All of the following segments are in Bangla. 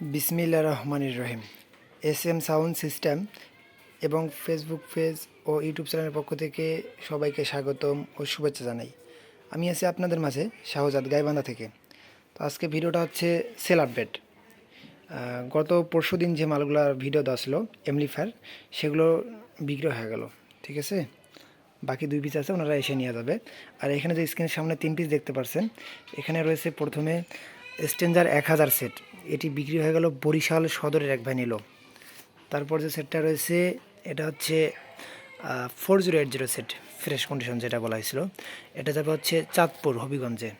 বিসমিল্লা রহমানির রহিম। এস এম সাউন্ড সিস্টেম এবং ফেসবুক পেজ ও ইউটিউব চ্যানেলের পক্ষ থেকে সবাইকে স্বাগতম ও শুভেচ্ছা জানাই। আমি আছি আপনাদের মাঝে শাহজাদ গাইবান্ধা থেকে। তো আজকে ভিডিওটা হচ্ছে সেল আপডেট। গত পরশু দিন যে মালগুলোর ভিডিও দেওয়া ছিল এমলিফায়ার সেগুলো বিক্রি হয়ে গেল। ঠিক আছে? বাকি দুই পিস আছে, ওনারা এসে নিয়ে যাবে। আর এখানে যে স্ক্রিনের সামনে তিন পিস দেখতে পারছেন, এখানে রয়েছে প্রথমে স্টেঞ্জার এক হাজার সেট এটি বিক্রি হয়ে গেল বরিশাল সদরের এক ভাই নিল তারপর যে সেটটা রয়েছে, এটা হচ্ছে four zero eight zero set fresh condition যেটা বলা হয়েছিল। এটা যাবে হচ্ছে চাঁদপুর, হবিগঞ্জে।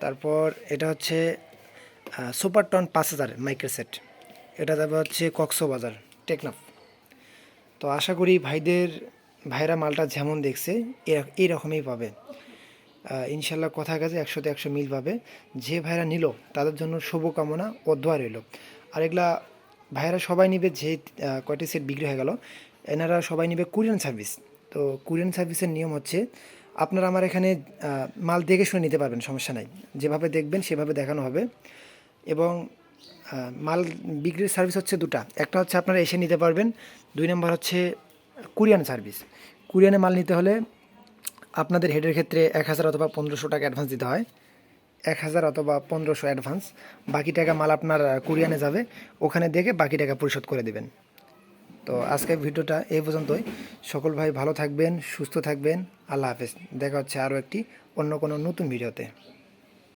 তারপর এটা হচ্ছে সুপার টন পাঁচ হাজার মাইক্রো সেট এটা যাবে হচ্ছে কক্সবাজার টেকনাফ। তো আশা করি ভাইদের, ভাইরা মালটা যেমন দেখছে এরা- এইরকমই পাবে। ইনশাল্লাহ কথা কাছে একশোতে একশো মিল পাবে। যে ভাইরা নিল, তাদের জন্য শুভকামনা ও দোয়া রইল। আর এগুলা ভাইরা সবাই নিবে, যে কয়টি সেট বিক্রি হয়ে গেল, এনারা সবাই নিবে কুরিয়ান সার্ভিস। তো কুরিয়ান সার্ভিসের নিয়ম হচ্ছে, আপনারা আমার এখানে মাল দেখে শুনে নিতে পারবেন, সমস্যা নাই। যেভাবে দেখবেন, সেভাবে দেখানো হবে। এবং মাল বিক্রির সার্ভিস হচ্ছে দুটা। একটা হচ্ছে আপনারা এসে নিতে পারবেন, দুই নম্বর হচ্ছে কুরিয়ান সার্ভিস। কুরিয়ানে মাল নিতে হলে আপনাদের হেডের ক্ষেত্রে এক হাজার অথবা পনেরোশো টাকা অ্যাডভান্স দিতে হয়। এক হাজার অথবা পনেরোশো অ্যাডভান্স বাকি টাকা মাল আপনার কুরিয়ানে যাবে। ওখানে দেখে বাকি টাকা পরিশোধ করে দেবেন। তো আজকের ভিডিওটা এই পর্যন্তই। সকল ভাই ভালো থাকবেন, সুস্থ থাকবেন। আল্লাহ হাফেজ। দেখা হচ্ছে আরও একটি অন্য কোনো নতুন ভিডিওতে।